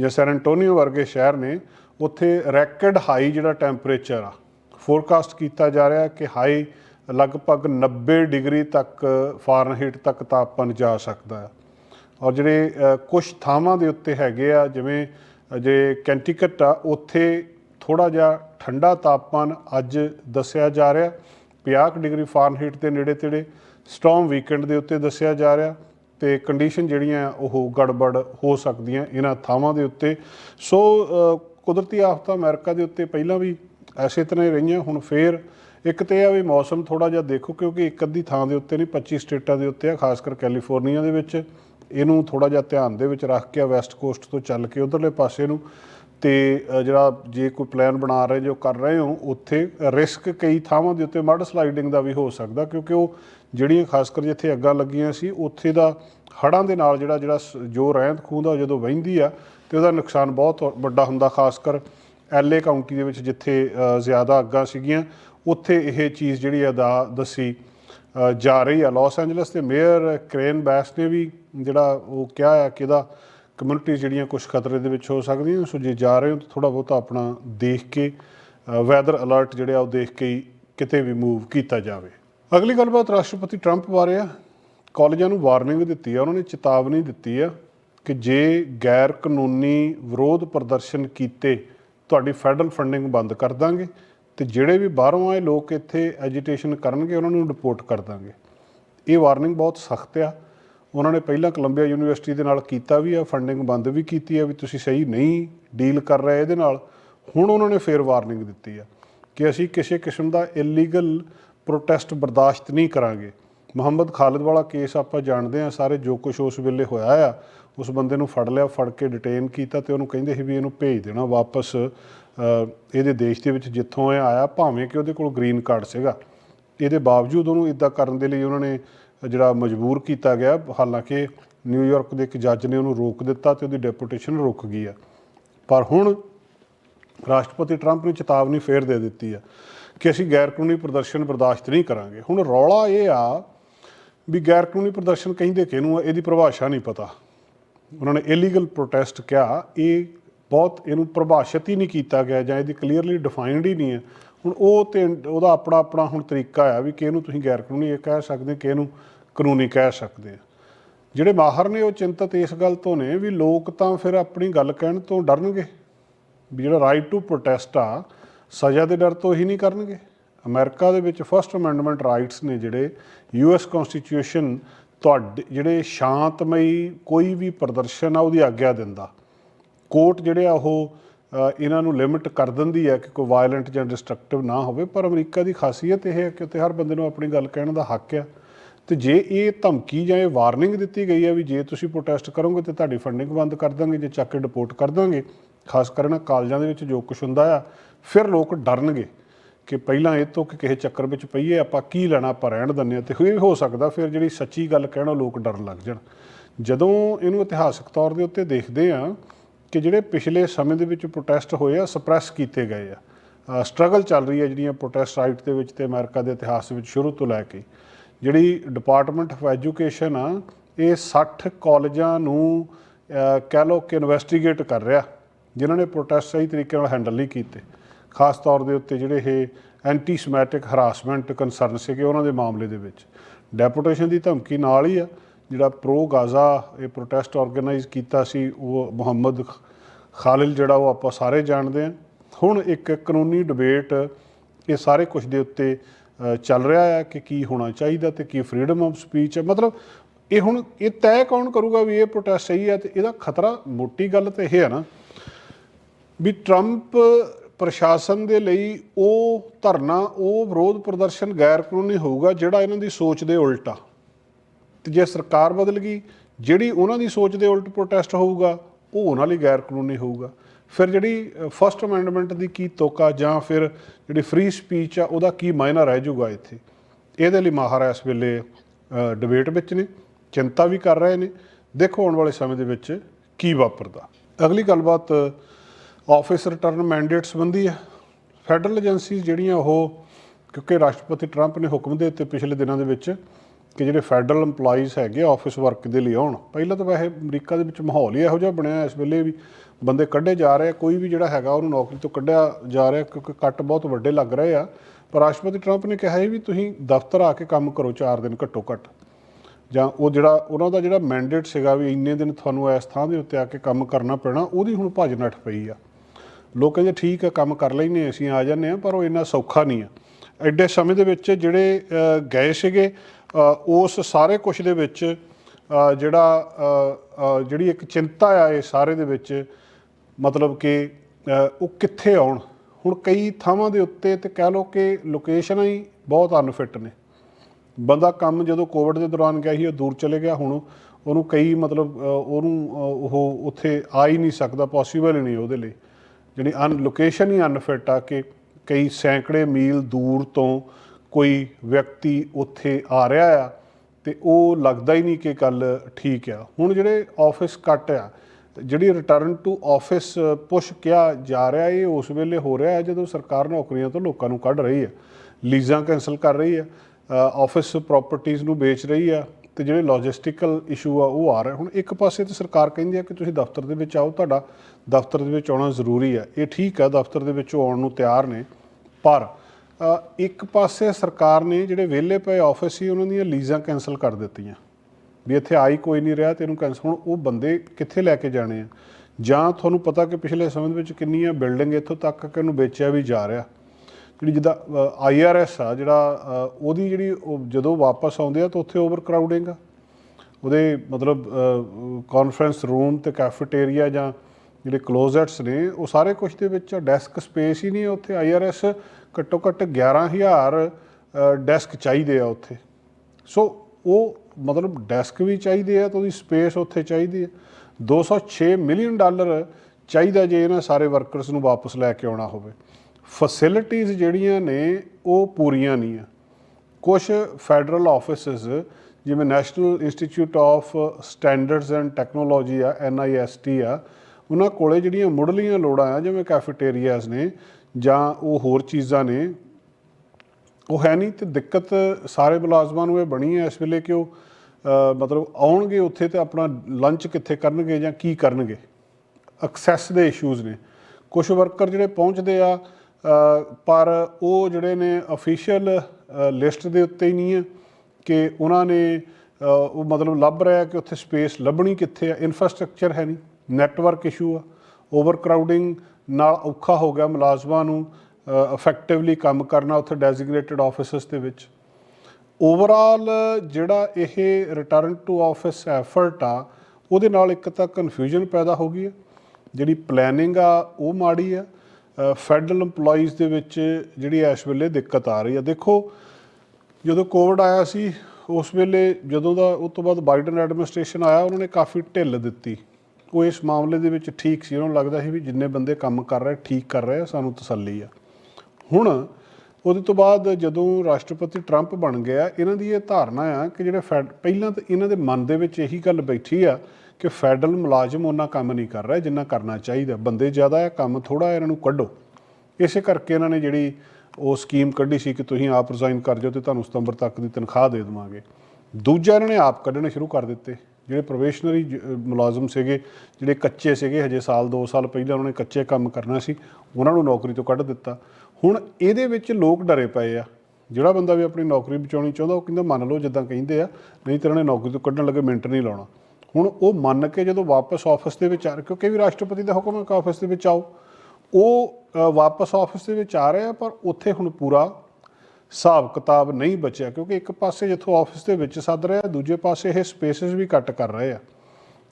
ਜਾਂ ਸੈਨ ਐਂਟੋਨੀਓ ਵਰਗੇ ਸ਼ਹਿਰ ਨੇ ਉੱਥੇ ਰੈਕਡ ਹਾਈ ਜਿਹੜਾ ਟੈਂਪਰੇਚਰ ਆ ਫੋਰਕਾਸਟ ਕੀਤਾ ਜਾ ਰਿਹਾ ਕਿ ਹਾਈ ਲਗਭਗ 90 ਡਿਗਰੀ ਤੱਕ, ਫਾਰਨਹੀਟ ਤੱਕ ਤਾਪਮਾਨ ਜਾ ਸਕਦਾ ਹੈ। ਔਰ ਜਿਹੜੇ ਕੁਝ ਥਾਵਾਂ ਦੇ ਉੱਤੇ ਹੈਗੇ ਆ, ਜਿਵੇਂ, ਜੇ ਕੈਂਟੀਕਟ ਆ, ਉੱਥੇ ਥੋੜਾ ਜਿਹਾ ਠੰਡਾ ਤਾਪਮਾਨ ਅੱਜ ਦੱਸਿਆ ਜਾ ਰਿਹਾ 50 ਡਿਗਰੀ ਫਾਰਨਹੀਟ ਦੇ ਨੇੜੇ ਤੇੜੇ ਸਟਾਰਮ ਵੀਕਐਂਡ ਦੇ ਉੱਤੇ ਦੱਸਿਆ ਜਾ ਰਿਹਾ ਤੇ ਕੰਡੀਸ਼ਨ ਜਿਹੜੀਆਂ ਉਹ ਗੜਬੜ ਹੋ ਸਕਦੀਆਂ ਇਹਨਾਂ ਥਾਵਾਂ ਦੇ ਉੱਤੇ। ਸੋ ਕੁਦਰਤੀ ਆਫਤਾਂ ਅਮਰੀਕਾ ਦੇ ਉੱਤੇ ਪਹਿਲਾਂ ਵੀ ਐਸੇ ਤਰ੍ਹਾਂ ਹੀ ਰਹੀਆਂ, ਹੁਣ ਫੇਰ ਇੱਕ ਤੇ ਇਹ ਆ ਵੀ ਮੌਸਮ ਥੋੜਾ ਜਿਹਾ ਦੇਖੋ, ਕਿਉਂਕਿ ਇੱਕ ਅੱਧੀ ਥਾਂ ਦੇ ਉੱਤੇ ਨਹੀਂ 25 ਸਟੇਟਾਂ ਦੇ ਉੱਤੇ ਆ, ਖਾਸ ਕਰ ਕੈਲੀਫੋਰਨੀਆ ਦੇ ਵਿੱਚ। ਇਹਨੂੰ ਥੋੜਾ ਜਿਹਾ ਧਿਆਨ ਦੇ ਵਿੱਚ ਰੱਖ ਕੇ ਵੈਸਟ ਕੋਸਟ ਤੋਂ ਚੱਲ ਕੇ ਉਧਰਲੇ ਪਾਸੇ ਨੂੰ। ਤੇ ਜਿਹੜਾ ਜੇ ਕੋਈ ਪਲਾਨ ਬਣਾ ਰਹੇ, ਜੋ ਕਰ ਰਹੇ ਹੋ, ਉੱਥੇ ਰਿਸਕ ਕਈ ਥਾਵਾਂ ਦੇ ਉੱਤੇ ਮਡ ਸਲਾਈਡਿੰਗ ਦਾ ਵੀ ਹੋ ਸਕਦਾ, ਕਿਉਂਕਿ ਉਹ ਜਿਹੜੀਆਂ ਖਾਸ ਕਰ ਜਿੱਥੇ ਅੱਗਾਂ ਲੱਗੀਆਂ ਸੀ, ਉੱਥੇ ਦਾ ਹੜ੍ਹਾਂ ਦੇ ਨਾਲ ਜਿਹੜਾ ਜਿਹੜਾ ਸ- ਜੋ ਰਹਿੰਦ ਖੂੰਹਦ ਆ ਜਦੋਂ ਵਹਿੰਦੀ ਆ ਤੇ ਉਹਦਾ ਨੁਕਸਾਨ ਬਹੁਤ ਵੱਡਾ ਹੁੰਦਾ ਖਾਸ ਕਰ ਐਲਏ ਕਾਉਂਟੀ ਦੇ ਵਿੱਚ ਜਿੱਥੇ ਜ਼ਿਆਦਾ ਅੱਗਾਂ ਸੀਗੀਆਂ, ਉੱਥੇ ਇਹ ਚੀਜ਼ ਜਿਹੜੀ ਆ ਦਾ ਦੱਸੀ ਜਾ ਰਹੀ ਆ। ਲਾਸ ਐਂਜਲਸ ਦੇ ਮੇਅਰ ਕ੍ਰੇਨ ਬੈਸ ਨੇ ਵੀ ਜਿਹੜਾ ਉਹ ਕਿਹਾ ਆ ਕਿ ਇਹਦਾ ਕਮਿਊਨਿਟੀ ਜਿਹੜੀਆਂ ਕੁਝ ਖਤਰੇ ਦੇ ਵਿੱਚ ਹੋ ਸਕਦੀਆਂ, ਸੋ ਜੇ ਜਾ ਰਹੇ ਹੋ ਤਾਂ ਥੋੜਾ ਬਹੁਤਾ ਆਪਣਾ ਦੇਖ ਕੇ ਵੈਦਰ ਅਲਰਟ ਜਿਹੜੇ ਆ ਉਹ ਦੇਖ ਕੇ ਹੀ ਕਿਤੇ ਵੀ ਮੂਵ ਕੀਤਾ ਜਾਵੇ। ਅਗਲੀ ਗੱਲਬਾਤ ਰਾਸ਼ਟਰਪਤੀ ਟਰੰਪ ਬਾਰੇ ਆ। ਕਾਲਜਾਂ ਨੂੰ ਵਾਰਨਿੰਗ ਦਿੱਤੀ ਆ, ਉਹਨਾਂ ਨੇ ਚੇਤਾਵਨੀ ਦਿੱਤੀ ਆ। ਕਿ ਜੇ ਗੈਰ ਕਾਨੂੰਨੀ ਵਿਰੋਧ ਪ੍ਰਦਰਸ਼ਨ ਕੀਤੇ, ਤੁਹਾਡੀ ਫੈਡਰਲ ਫੰਡਿੰਗ ਬੰਦ ਕਰ ਦਾਂਗੇ ਤੇ ਜਿਹੜੇ ਵੀ ਬਾਹਰੋਂ ਆਏ ਲੋਕ ਇੱਥੇ ਐਜੀਟੇਸ਼ਨ ਕਰਨਗੇ, ਉਹਨਾਂ ਨੂੰ ਡਿਪੋਰਟ ਕਰ ਦਾਂਗੇ। ਇਹ ਵਾਰਨਿੰਗ ਬਹੁਤ ਸਖਤ ਆ। ਉਹਨਾਂ ਨੇ ਪਹਿਲਾਂ ਕੋਲੰਬੀਆ ਯੂਨੀਵਰਸਿਟੀ ਦੇ ਨਾਲ ਕੀਤਾ ਵੀ ਆ, ਫੰਡਿੰਗ ਬੰਦ ਵੀ ਕੀਤੀ ਆ ਵੀ ਤੁਸੀਂ ਸਹੀ ਨਹੀਂ ਡੀਲ ਕਰ ਰਹੇ ਇਹਦੇ ਨਾਲ। ਹੁਣ ਉਹਨਾਂ ਨੇ ਫੇਰ ਵਾਰਨਿੰਗ ਦਿੱਤੀ ਆ ਕਿ ਅਸੀਂ ਕਿਸੇ ਕਿਸਮ ਦਾ ਇਲੀਗਲ ਪ੍ਰੋਟੈਸਟ ਬਰਦਾਸ਼ਤ ਨਹੀਂ ਕਰਾਂਗੇ। ਮੁਹੰਮਦ ਖਾਲਿਦ ਵਾਲਾ ਕੇਸ ਆਪਾਂ ਜਾਣਦੇ ਆ ਸਾਰੇ ਜੋ ਕੁਝ ਉਸ ਵੇਲੇ ਹੋਇਆ ਆ, ਉਸ ਬੰਦੇ ਨੂੰ ਫੜ ਲਿਆ, ਫੜ ਕੇ ਡਿਟੇਨ ਕੀਤਾ ਤੇ ਉਹਨੂੰ ਕਹਿੰਦੇ ਸੀ ਵੀ ਇਹਨੂੰ ਭੇਜ ਦੇਣਾ ਵਾਪਸ ਇਹਦੇ ਦੇਸ਼ ਦੇ ਵਿੱਚ ਜਿੱਥੋਂ ਇਹ ਆਇਆ, ਭਾਵੇਂ ਕਿ ਉਹਦੇ ਕੋਲ ਗ੍ਰੀਨ ਕਾਰਡ ਸੀਗਾ। ਇਹਦੇ ਬਾਵਜੂਦ ਉਹਨੂੰ ਇਦਾਂ ਕਰਨ ਦੇ ਲਈ ਉਹਨਾਂ ਨੇ ਜਿਹੜਾ ਮਜਬੂਰ ਕੀਤਾ ਗਿਆ, ਹਾਲਾਂਕਿ ਨਿਊਯਾਰਕ ਦੇ ਇੱਕ ਜੱਜ ਨੇ ਉਹਨੂੰ ਰੋਕ ਦਿੱਤਾ ਤੇ ਉਹਦੀ ਡੈਪੂਟੇਸ਼ਨ ਰੁਕ ਗਈ ਆ। ਪਰ ਹੁਣ ਰਾਸ਼ਟਰਪਤੀ ਟਰੰਪ ਨੇ ਚੇਤਾਵਨੀ ਫੇਰ ਦੇ ਦਿੱਤੀ ਆ ਕਿ ਅਸੀਂ ਗੈਰ ਕਾਨੂੰਨੀ ਪ੍ਰਦਰਸ਼ਨ ਬਰਦਾਸ਼ਤ ਨਹੀਂ ਕਰਾਂਗੇ। ਹੁਣ ਰੌਲਾ ਇਹ ਆ ਵੀ ਗੈਰ ਕਾਨੂੰਨੀ ਪ੍ਰਦਰਸ਼ਨ ਕਹਿੰਦੇ ਕਿਹਨੂੰ ਆ ਇਹਦੀ ਪਰਿਭਾਸ਼ਾ ਨਹੀਂ ਪਤਾ। ਉਹਨਾਂ ਨੇ ਇਲੀਗਲ ਪ੍ਰੋਟੈਸਟ ਕਿਹਾ, ਇਹ ਬਹੁਤ ਇਹਨੂੰ ਪਰਿਭਾਸ਼ਿਤ ਹੀ ਨਹੀਂ ਕੀਤਾ ਗਿਆ ਜਾਂ ਇਹਦੀ ਕਲੀਅਰਲੀ ਡਿਫਾਈਨਡ ਹੀ ਨਹੀਂ ਹੈ। ਹੁਣ ਉਹ ਤੇ ਉਹਦਾ ਆਪਣਾ ਆਪਣਾ ਹੁਣ ਤਰੀਕਾ ਆ ਵੀ ਕਿ ਇਹਨੂੰ ਤੁਸੀਂ ਗੈਰ ਕਾਨੂੰਨੀ ਇਹ ਕਹਿ ਸਕਦੇ ਕਿ ਇਹਨੂੰ ਕਾਨੂੰਨੀ ਕਹਿ ਸਕਦੇ ਆ। ਜਿਹੜੇ ਮਾਹਰ ਨੇ ਉਹ ਚਿੰਤਤ ਇਸ ਗੱਲ ਤੋਂ ਨੇ ਵੀ ਲੋਕ ਤਾਂ ਫਿਰ ਆਪਣੀ ਗੱਲ ਕਹਿਣ ਤੋਂ ਡਰਨਗੇ। ਵੀ ਜਿਹੜਾ ਰਾਈਟ ਟੂ ਪ੍ਰੋਟੈਸਟ ਆ, ਸਜ਼ਾ ਦੇ ਡਰ ਤੋਂ ਹੀ ਨਹੀਂ ਕਰਨਗੇ। ਅਮਰੀਕਾ ਦੇ ਵਿੱਚ ਫਸਟ ਅਮੈਂਡਮੈਂਟ ਰਾਈਟਸ ਨੇ ਜਿਹੜੇ ਯੂਐਸ ਕਨਸਟੀਟਿਊਸ਼ਨ ਤੁਹਾਡੇ, ਜਿਹੜੇ ਸ਼ਾਂਤਮਈ ਕੋਈ ਵੀ ਪ੍ਰਦਰਸ਼ਨ ਆ ਉਹਦੀ ਆਗਿਆ ਦਿੰਦਾ। ਕੋਰਟ ਜਿਹੜੇ ਆ ਉਹ ਇਹਨਾਂ ਨੂੰ ਲਿਮਿਟ ਕਰ ਦਿੰਦੀ ਹੈ ਕਿ ਕੋਈ ਵਾਇਲੈਂਟ ਜਾਂ ਡਿਸਟਰਕਟਿਵ ਨਾ ਹੋਵੇ, ਪਰ ਅਮਰੀਕਾ ਦੀ ਖਾਸੀਅਤ ਇਹ ਹੈ ਕਿ ਉੱਥੇ ਹਰ ਬੰਦੇ ਨੂੰ ਆਪਣੀ ਗੱਲ ਕਹਿਣ ਦਾ ਹੱਕ ਆ। ਤੇ ਜੇ ਇਹ ਧਮਕੀ ਜਾਂ ਇਹ ਵਾਰਨਿੰਗ ਦਿੱਤੀ ਗਈ ਹੈ ਵੀ ਜੇ ਤੁਸੀਂ ਪ੍ਰੋਟੈਸਟ ਕਰੋਗੇ ਤੇ ਤੁਹਾਡੀ ਫੰਡਿੰਗ ਬੰਦ ਕਰ ਦਾਂਗੇ, ਜੇ ਚੱਕ ਕੇ ਡਿਪੋਰਟ ਕਰ ਦਾਂਗੇ, ਖਾਸ ਕਰ ਇਹਨਾਂ ਕਾਲਜਾਂ ਦੇ ਵਿੱਚ ਜੋ ਕੁਝ ਹੁੰਦਾ ਆ, ਫਿਰ ਲੋਕ ਡਰਨਗੇ। ਕਿ ਪਹਿਲਾਂ ਇਹ ਤੋਂ ਕਿ ਕਿਸੇ ਚੱਕਰ ਵਿੱਚ ਪਈਏ, ਆਪਾਂ ਕੀ ਲੈਣਾ, ਆਪਾਂ ਰਹਿਣ ਦਿੰਦੇ ਹਾਂ ਤੇ ਇਹ ਹੋ ਸਕਦਾ, ਫਿਰ ਜਿਹੜੀ ਸੱਚੀ ਗੱਲ ਕਹਿਣਾ ਲੋਕ ਡਰਨ ਲੱਗ ਜਾਣ। ਜਦੋਂ ਇਹਨੂੰ ਇਤਿਹਾਸਕ ਤੌਰ ਦੇ ਉੱਤੇ ਦੇਖਦੇ ਆ ਕਿ ਜਿਹੜੇ ਪਿਛਲੇ ਸਮੇਂ ਦੇ ਵਿੱਚ ਪ੍ਰੋਟੈਸਟ ਹੋਏ ਆ ਸਪਰੈਸ ਕੀਤੇ ਗਏ ਆ। ਸਟਰਗਲ ਚੱਲ ਰਹੀ ਹੈ ਜਿਹੜੀਆਂ ਪ੍ਰੋਟੈਸਟ ਰਾਈਟ ਦੇ ਵਿੱਚ ਤੇ ਅਮਰੀਕਾ ਦੇ ਇਤਿਹਾਸ ਵਿੱਚ ਸ਼ੁਰੂ ਤੋਂ ਲੈ ਕੇ। ਜਿਹੜੀ ਡਿਪਾਰਟਮੈਂਟ ਆਫ ਐਜੂਕੇਸ਼ਨ ਆ, ਇਹ 60 ਕਾਲਜਾਂ ਨੂੰ ਕਹਿ ਲਓ ਕਿ ਇਨਵੈਸਟੀਗੇਟ ਕਰ ਰਿਹਾ, ਜਿਨ੍ਹਾਂ ਨੇ ਪ੍ਰੋਟੈਸਟ ਸਹੀ ਤਰੀਕੇ ਨਾਲ ਹੈਂਡਲ ਨਹੀਂ ਕੀਤੇ। ਖਾਸ ਤੌਰ ਦੇ ਉੱਤੇ ਜਿਹੜੇ ਇਹ ਐਂਟੀ ਸਮੈਟਿਕ ਹਰਾਸਮੈਂਟ ਕੰਸਰਨ ਸੀਗੇ ਉਹਨਾਂ ਦੇ ਮਾਮਲੇ ਦੇ ਵਿੱਚ। ਡੈਪੂਟੇਸ਼ਨ ਦੀ ਧਮਕੀ ਨਾਲ ਹੀ ਆ, ਜਿਹੜਾ ਪ੍ਰੋ ਗਾਜ਼ਾ ਇਹ ਪ੍ਰੋਟੈਸਟ ਆਰਗੇਨਾਈਜ਼ ਕੀਤਾ ਸੀ, ਉਹ ਮੁਹੰਮਦ ਖਾਲਿਲ ਜਿਹੜਾ ਉਹ ਆਪਾਂ ਸਾਰੇ ਜਾਣਦੇ ਹਾਂ। ਹੁਣ ਇੱਕ ਕਾਨੂੰਨੀ ਡਿਬੇਟ ਇਹ ਸਾਰੇ ਕੁਝ ਦੇ ਉੱਤੇ ਚੱਲ ਰਿਹਾ ਹੈ ਕਿ ਕੀ ਹੋਣਾ ਚਾਹੀਦਾ ਤੇ ਕੀ ਫਰੀडम ਆਫ ਸਪੀਚ ਹੈ ਮਤਲਬ ਇਹ ਹੁਣ, ਇਹ ਤੈਅ ਕੌਣ ਕਰੂਗਾ ਵੀ ਇਹ ਪ੍ਰੋਟੈਸਟ ਸਹੀ ਹੈ ਤੇ ਇਹਦਾ ਖਤਰਾ ਮੋਟੀ ਗੱਲ ਤੇ ਇਹ ਹੈ ਨਾ ਵੀ ਟਰੰਪ ਪ੍ਰਸ਼ਾਸਨ ਦੇ ਲਈ ਉਹ ਧਰਨਾ, ਉਹ ਵਿਰੋਧ ਪ੍ਰਦਰਸ਼ਨ ਗੈਰ ਕਾਨੂੰਨੀ ਹੋਊਗਾ ਜਿਹੜਾ ਇਹਨਾਂ ਦੀ ਸੋਚ ਦੇ ਉਲਟ ਆ। ਤੇ ਜੇ ਸਰਕਾਰ ਬਦਲ ਗਈ, ਜਿਹੜੀ ਉਹਨਾਂ ਦੀ ਸੋਚ ਦੇ ਉਲਟ ਪ੍ਰੋਟੈਸਟ ਹੋਊਗਾ, ਉਹ ਉਹਨਾਂ ਲਈ ਗੈਰ ਕਾਨੂੰਨੀ ਹੋਊਗਾ। ਫਿਰ ਜਿਹੜੀ ਫਰਸਟ ਅਮੈਂਡਮੈਂਟ ਦੀ ਕੀ ਤੋਕਾ ਜਾਂ ਫਿਰ ਜਿਹੜੀ ਫ੍ਰੀ ਸਪੀਚ ਆ, ਉਹਦਾ ਕੀ ਮਾਇਨਾ ਰਹਿ ਜਾਊਗਾ ਇੱਥੇ? ਇਹਦੇ ਲਈ ਮਾਹਰ ਇਸ ਵੇਲੇ ਡਿਬੇਟ ਵਿੱਚ ਨੇ, ਚਿੰਤਾ ਵੀ ਕਰ ਰਹੇ ਨੇ। ਦੇਖੋ ਆਉਣ ਵਾਲੇ ਸਮੇਂ ਦੇ ਵਿੱਚ ਕੀ ਵਾਪਰਦਾ। ਅਗਲੀ ਗੱਲਬਾਤ ਆਫਿਸ ਰਿਟਰਨ ਮੈਂਡੇਟ ਸੰਬੰਧੀ ਹੈ। ਫੈਡਰਲ ਏਜੰਸੀਜ਼ ਜਿਹੜੀਆਂ ਉਹ, ਕਿਉਂਕਿ ਰਾਸ਼ਟਰਪਤੀ ਟਰੰਪ ਨੇ ਹੁਕਮ ਦੇ ਉੱਤੇ ਪਿਛਲੇ ਦਿਨਾਂ ਦੇ ਵਿੱਚ ਕਿ ਜਿਹੜੇ ਫੈਡਰਲ EMPLOYEES ਹੈਗੇ ਆਫਿਸ ਵਰਕ ਦੇ ਲਈ ਆਉਣ। ਪਹਿਲਾਂ ਤਾਂ ਵੈਸੇ ਅਮਰੀਕਾ ਦੇ ਵਿੱਚ ਮਾਹੌਲ ਹੀ ਇਹੋ ਜਿਹਾ ਬਣਿਆ, ਇਸ ਵੇਲੇ ਵੀ ਬੰਦੇ ਕੱਢੇ ਜਾ ਰਹੇ ਆ, ਕੋਈ ਵੀ ਜਿਹੜਾ ਹੈਗਾ ਉਹਨੂੰ ਨੌਕਰੀ ਤੋਂ ਕੱਢਿਆ ਜਾ ਰਿਹਾ, ਕਿਉਂਕਿ ਕੱਟ ਬਹੁਤ ਵੱਡੇ ਲੱਗ ਰਹੇ ਆ। ਪਰ ਰਾਸ਼ਟਰਪਤੀ ਟਰੰਪ ਨੇ ਕਿਹਾ ਹੈ ਵੀ ਤੁਸੀਂ ਦਫ਼ਤਰ ਆ ਕੇ ਕੰਮ ਕਰੋ 4 ਦਿਨ ਘੱਟੋ ਘੱਟ। ਜਾਂ ਉਹ ਜਿਹੜਾ, ਉਹਨਾਂ ਦਾ ਜਿਹੜਾ ਮੈਂਡੇਟ ਸੀਗਾ ਵੀ ਇੰਨੇ ਦਿਨ ਤੁਹਾਨੂੰ ਇਸ ਥਾਂ ਦੇ ਉੱਤੇ ਆ ਕੇ ਕੰਮ ਕਰਨਾ ਪੈਣਾ, ਉਹਦੀ ਹੁਣ ਭੱਜ ਨੱਠ ਪਈ ਆ। ਲੋਕ ਕਹਿੰਦੇ ਠੀਕ ਆ ਕੰਮ ਕਰ ਲੈਨੇ ਅਸੀਂ ਆ ਜਾਂਦੇ ਆ ਪਰ ਉਹ ਇੰਨਾ ਸੌਖਾ ਨਹੀਂ ਆ ਐਡੇ ਸਮੇਂ ਦੇ ਵਿੱਚ ਜਿਹੜੇ ਗਏ ਸੀਗੇ ਉਸ ਸਾਰੇ ਕੁਝ ਦੇ ਵਿੱਚ ਜਿਹੜਾ ਜਿਹੜੀ ਇੱਕ ਚਿੰਤਾ ਆ ਇਹ ਸਾਰੇ ਦੇ ਵਿੱਚ, ਮਤਲਬ ਕਿ ਉਹ ਕਿੱਥੇ ਆਉਣ? ਹੁਣ ਕਈ ਥਾਵਾਂ ਦੇ ਉੱਤੇ ਤੇ ਕਹਿ ਲਓ ਕਿ ਲੋਕੇਸ਼ਨਾਂ ਹੀ ਬਹੁਤ ਅਨਫਿਟ ਨੇ। ਬੰਦਾ ਕੰਮ ਜਦੋਂ ਕੋਵਿਡ ਦੇ ਦੌਰਾਨ ਗਿਆ ਸੀ, ਉਹ ਦੂਰ ਚਲੇ ਗਿਆ, ਹੁਣ ਉਹਨੂੰ ਕਈ ਮਤਲਬ ਉਹਨੂੰ ਉਹ ਉੱਥੇ ਆ ਹੀ ਨਹੀਂ ਸਕਦਾ ਪੋਸੀਬਲ ਹੀ ਨਹੀਂ ਉਹਦੇ ਲਈ। ਜਿਹੜੀ ਅਨ ਲੋਕੇਸ਼ਨ ਹੀ ਅਨਫਿਟ ਆ ਕਿ ਕਈ ਸੈਂਕੜੇ ਮੀਲ ਦੂਰ ਤੋਂ ਕੋਈ ਵਿਅਕਤੀ ਉੱਥੇ ਆ ਰਿਹਾ ਆ ਤੇ ਉਹ ਲੱਗਦਾ ਹੀ ਨਹੀਂ ਕਿ ਗੱਲ ਠੀਕ ਆ। ਹੁਣ ਜਿਹੜੇ ਆਫਿਸ ਕੱਟ ਆ ਜਿਹੜੀ ਰਿਟਰਨ ਟੂ ਆਫਿਸ ਪੁਸ਼ ਕਿਹਾ ਜਾ ਰਿਹਾ ਇਹ ਉਸ ਵੇਲੇ ਹੋ ਰਿਹਾ ਹੈ ਜਦੋਂ ਸਰਕਾਰ ਨੌਕਰੀਆਂ ਤੋਂ ਲੋਕਾਂ ਨੂੰ ਕੱਢ ਰਹੀ ਹੈ ਲੀਜ਼ਾਂ ਕੈਨਸਲ ਕਰ ਰਹੀ ਹੈ ਆਫਿਸ ਪ੍ਰਾਪਰਟੀਆਂ ਨੂੰ ਵੇਚ ਰਹੀ ਆ ਤੇ ਜਿਹੜੇ ਲੌਜਿਸਟਿਕਲ ਇਸ਼ੂ ਆ, ਉਹ ਆ ਰਹੇ। ਹੁਣ ਇੱਕ ਪਾਸੇ ਤੇ ਸਰਕਾਰ ਕਹਿੰਦੀ ਆ ਕਿ ਤੁਸੀਂ ਦਫ਼ਤਰ ਦੇ ਵਿੱਚ ਆਓ, ਤੁਹਾਡਾ ਦਫ਼ਤਰ ਦੇ ਵਿੱਚ ਆਉਣਾ ਜ਼ਰੂਰੀ ਆ। ਇਹ ਠੀਕ ਆ, ਦਫ਼ਤਰ ਦੇ ਵਿੱਚ ਆਉਣ ਨੂੰ ਤਿਆਰ ਨੇ, ਪਰ ਇੱਕ ਪਾਸੇ ਸਰਕਾਰ ਨੇ ਜਿਹੜੇ ਵਿਹਲੇ ਪਏ ਆਫਿਸ ਸੀ, ਉਹਨਾਂ ਦੀਆਂ ਲੀਜ਼ਾਂ ਕੈਨਸਲ ਕਰ ਦਿੱਤੀਆਂ। ਵੀ ਇੱਥੇ ਆਈ ਕੋਈ ਨਹੀਂ ਰਿਹਾ ਤੇ ਇਹਨੂੰ ਕੈਂਸਲ ਹੁਣ ਉਹ ਬੰਦੇ ਕਿੱਥੇ ਲੈ ਕੇ ਜਾਣੇ ਆ? ਜਾਂ ਤੁਹਾਨੂੰ ਪਤਾ ਕਿ ਪਿਛਲੇ ਸਮੇਂ ਦੇ ਵਿੱਚ ਕਿੰਨੀਆਂ ਬਿਲਡਿੰਗ ਇੱਥੋਂ ਤੱਕ ਕਿ ਉਹਨੂੰ ਵੇਚਿਆ ਵੀ ਜਾ ਰਿਹਾ। ਜਿਹੜੀ ਜਿੱਦਾਂ ਆਈਆਰਐਸ ਆ, ਜਿਹੜਾ ਉਹਦੀ ਜਿਹੜੀ ਉਹ ਜਦੋਂ ਵਾਪਸ ਆਉਂਦੇ ਆ ਤਾਂ ਉੱਥੇ ਓਵਰ ਕਰਾਊਡਿੰਗ ਆ। ਉਹਦੇ ਮਤਲਬ ਕਾਨਫਰੰਸ ਰੂਮ ਤੇ ਕੈਫੇਟੇਰੀਆ ਜਾਂ ਜਿਹੜੇ ਕਲੋਜ਼ਟਸ ਨੇ, ਉਹ ਸਾਰੇ ਕੁਝ ਦੇ ਵਿੱਚ ਡੈਸਕ ਸਪੇਸ ਹੀ ਨਹੀਂ ਹੈ ਉੱਥੇ। ਆਈਆਰਐਸ ਘੱਟੋ ਘੱਟ 11000 ਡੈਸਕ ਚਾਹੀਦੇ ਆ ਉੱਥੇ। ਸੋ ਉਹ ਮਤਲਬ ਡੈਸਕ ਵੀ ਚਾਹੀਦੇ ਆ ਤਾਂ ਉਹਦੀ ਸਪੇਸ ਉੱਥੇ ਚਾਹੀਦੀ ਹੈ 206 ਮਿਲੀਅਨ ਡਾਲਰ ਚਾਹੀਦਾ ਜੇ ਇਹਨਾਂ ਸਾਰੇ ਵਰਕਰਸ ਨੂੰ ਵਾਪਸ ਲੈ ਕੇ ਆਉਣਾ ਹੋਵੇ। ਫੈਸਿਲਿਟੀਆਂ ਜਿਹੜੀਆਂ ਨੇ, ਉਹ ਪੂਰੀਆਂ ਨਹੀਂ ਆ। ਕੁਝ ਫੈਡਰਲ ਆਫਿਸਸ, ਜਿਵੇਂ National Institute of Standards and Technology ਆ NIST ਆ, ਉਹਨਾਂ ਕੋਲੇ ਜਿਹੜੀਆਂ ਮੁੱਢਲੀਆਂ ਲੋੜਾਂ ਆ, ਜਿਵੇਂ ਕੈਫੇਟੇਰੀਆਜ਼ ਨੇ ਜਾਂ ਉਹ ਹੋਰ ਚੀਜ਼ਾਂ ਨੇ, ਉਹ ਹੈ ਨਹੀਂ ਤੇ ਦਿੱਕਤ ਸਾਰੇ ਮੁਲਾਜ਼ਮਾਂ ਨੂੰ ਇਹ ਬਣੀ ਹੈ ਇਸ ਵੇਲੇ ਕਿ ਉਹ ਮਤਲਬ ਆਉਣਗੇ ਉੱਥੇ ਤੇ ਆਪਣਾ ਲੰਚ ਕਿੱਥੇ ਕਰਨਗੇ ਜਾਂ ਕੀ ਕਰਨਗੇ। ਐਕਸੈਸ ਦੇ ਇਸ਼ੂਜ਼ ਨੇ। ਕੁਝ ਵਰਕਰ ਜਿਹੜੇ ਪਹੁੰਚਦੇ ਆ ਪਰ ਉਹ ਜਿਹੜੇ ਨੇ ਅਫੀਸ਼ੀਅਲ ਲਿਸਟ ਦੇ ਉੱਤੇ ਹੀ ਨਹੀਂ ਹੈ ਕਿ ਉਹਨਾਂ ਨੇ ਉਹ ਮਤਲਬ ਲੱਭ ਰਿਹਾ ਕਿ ਉੱਥੇ ਸਪੇਸ ਲੱਭਣੀ ਕਿੱਥੇ ਆ ਇਨਫਰਾਸਟ੍ਰਕਚਰ ਹੈ ਨਹੀਂ ਨੈਟਵਰਕ ਇਸ਼ੂ ਆ ਓਵਰਕਰਾਊਡਿੰਗ ਨਾਲ ਔਖਾ ਹੋ ਗਿਆ ਮੁਲਾਜ਼ਮਾਂ ਨੂੰ ਇਫੈਕਟਿਵਲੀ ਕੰਮ ਕਰਨਾ ਉੱਥੇ ਡੈਜ਼ਿਗਨੇਟਿਡ ਆਫਿਸਸ ਦੇ ਵਿੱਚ। ਓਵਰਆਲ ਜਿਹੜਾ ਇਹ ਰਿਟਰਨ ਟੂ ਆਫਿਸ ਐਫਰਟ ਆ, ਉਹਦੇ ਨਾਲ ਇੱਕ ਤਾਂ ਕਨਫਿਊਜ਼ਨ ਪੈਦਾ ਹੋ ਗਈ ਹੈ, ਜਿਹੜੀ ਪਲੈਨਿੰਗ ਆ ਉਹ ਮਾੜੀ ਆ ਫੈਡਰਲ EMPLOYEES ਦੇ ਵਿੱਚ ਜਿਹੜੀ ਇਸ ਵੇਲੇ ਦਿੱਕਤ ਆ ਰਹੀ ਆ। ਦੇਖੋ, ਜਦੋਂ ਕੋਵਿਡ ਆਇਆ ਸੀ, ਉਸ ਵੇਲੇ ਜਦੋਂ ਦਾ, ਉਸ ਤੋਂ ਬਾਅਦ ਬਾਈਡਨ ਐਡਮਿਨਿਸਟ੍ਰੇਸ਼ਨ ਆਇਆ, ਉਹਨਾਂ ਨੇ ਕਾਫੀ ਢਿੱਲ ਦਿੱਤੀ। ਉਹ ਇਸ ਮਾਮਲੇ ਦੇ ਵਿੱਚ ਠੀਕ ਸੀ। ਉਹਨਾਂ ਨੂੰ ਲੱਗਦਾ ਸੀ ਵੀ ਜਿੰਨੇ ਬੰਦੇ ਕੰਮ ਕਰ ਰਹੇ, ਠੀਕ ਕਰ ਰਹੇ ਆ, ਸਾਨੂੰ ਤਸੱਲੀ ਆ। ਹੁਣ ਉਹਦੇ ਤੋਂ ਬਾਅਦ ਜਦੋਂ ਰਾਸ਼ਟਰਪਤੀ ਟਰੰਪ ਬਣ ਗਿਆ, ਇਹਨਾਂ ਦੀ ਇਹ ਧਾਰਨਾ ਆ ਕਿ ਜਿਹੜੇ ਫੈਡ, ਪਹਿਲਾਂ ਤਾਂ ਇਹਨਾਂ ਦੇ ਮਨ ਦੇ ਵਿੱਚ ਇਹੀ ਗੱਲ ਬੈਠੀ ਆ ਕਿ ਫੈਡਰਲ ਮੁਲਾਜ਼ਮ ਉਹਨਾਂ ਕੰਮ ਨਹੀਂ ਕਰ ਰਿਹਾ ਜਿੰਨਾ ਕਰਨਾ ਚਾਹੀਦਾ। ਬੰਦੇ ਜ਼ਿਆਦਾ ਹੈ ਕੰਮ ਥੋੜਾ ਇਹਨਾਂ ਨੂੰ ਕੱਢੋ। ਇਸੇ ਕਰਕੇ ਇਹਨਾਂ ਨੇ ਜਿਹੜੀ ਉਹ ਸਕੀਮ ਕੱਢੀ ਸੀ ਕਿ ਤੁਸੀਂ ਆਪ ਰਿਜ਼ਾਈਨ ਕਰ ਜਾਓ ਤੇ ਤੁਹਾਨੂੰ ਸਤੰਬਰ ਤੱਕ ਦੀ ਤਨਖਾਹ ਦੇ ਦੇਵਾਂਗੇ। ਦੂਜਾ ਇਹਨਾਂ ਨੇ ਆਪ ਕੱਢਣੇ ਸ਼ੁਰੂ ਕਰ ਦਿੱਤੇ। ਜਿਹੜੇ ਪ੍ਰੋਬੇਸ਼ਨਰੀ ਜ- ਮੁਲਾਜ਼ਮ ਸੀਗੇ, ਜਿਹੜੇ ਕੱਚੇ ਸੀਗੇ, ਹਜੇ ਸਾਲ 2 ਸਾਲ ਪਹਿਲਾਂ ਉਹਨਾਂ ਨੇ ਕੱਚੇ ਕੰਮ ਕਰਨਾ ਸੀ, ਉਹਨਾਂ ਨੂੰ ਨੌਕਰੀ ਤੋਂ ਕੱਢ ਦਿੱਤਾ। ਹੁਣ ਇਹਦੇ ਵਿੱਚ ਲੋਕ ਡਰੇ ਪਏ ਆ। ਜਿਹੜਾ ਬੰਦਾ ਵੀ ਆਪਣੀ ਨੌਕਰੀ ਬਚਾਉਣੀ ਚਾਹੁੰਦਾ, ਉਹ ਕਹਿੰਦਾ, ਮੰਨ ਲਓ ਜਿੱਦਾਂ ਕਹਿੰਦੇ ਆ, ਨਹੀਂ ਤੇ ਉਹਨਾਂ ਨੇ ਨੌਕਰੀ ਤੋਂ ਕੱਢਣ ਲੱਗੇ, ਮਿੰਟ ਨਹੀਂ ਲਾਉਣਾ। ਹੁਣ ਉਹ ਮੰਨ ਕੇ ਜਦੋਂ ਵਾਪਸ ਆਫਿਸ ਦੇ ਵਿੱਚ ਆ ਰਿਹਾ, ਕਿਉਂਕਿ ਵੀ ਰਾਸ਼ਟਰਪਤੀ ਦਾ ਹੁਕਮ ਹੈ ਕਿ ਆਫਿਸ ਦੇ ਵਿੱਚ ਆਓ। ਉਹ ਵਾਪਸ ਆਫਿਸ ਦੇ ਵਿੱਚ ਆ ਰਿਹਾ ਪਰ ਉੱਥੇ ਹੁਣ ਪੂਰਾ ਹਿਸਾਬ ਕਿਤਾਬ ਨਹੀਂ ਬਚਿਆ, ਕਿਉਂਕਿ ਇੱਕ ਪਾਸੇ ਜਿੱਥੋਂ ਆਫਿਸ ਦੇ ਵਿੱਚ ਸੱਦ ਰਿਹਾ ਦੂਜੇ ਪਾਸੇ ਇਹ ਸਪੇਸਿਸ ਵੀ ਕੱਟ ਕਰ ਰਹੇ ਆ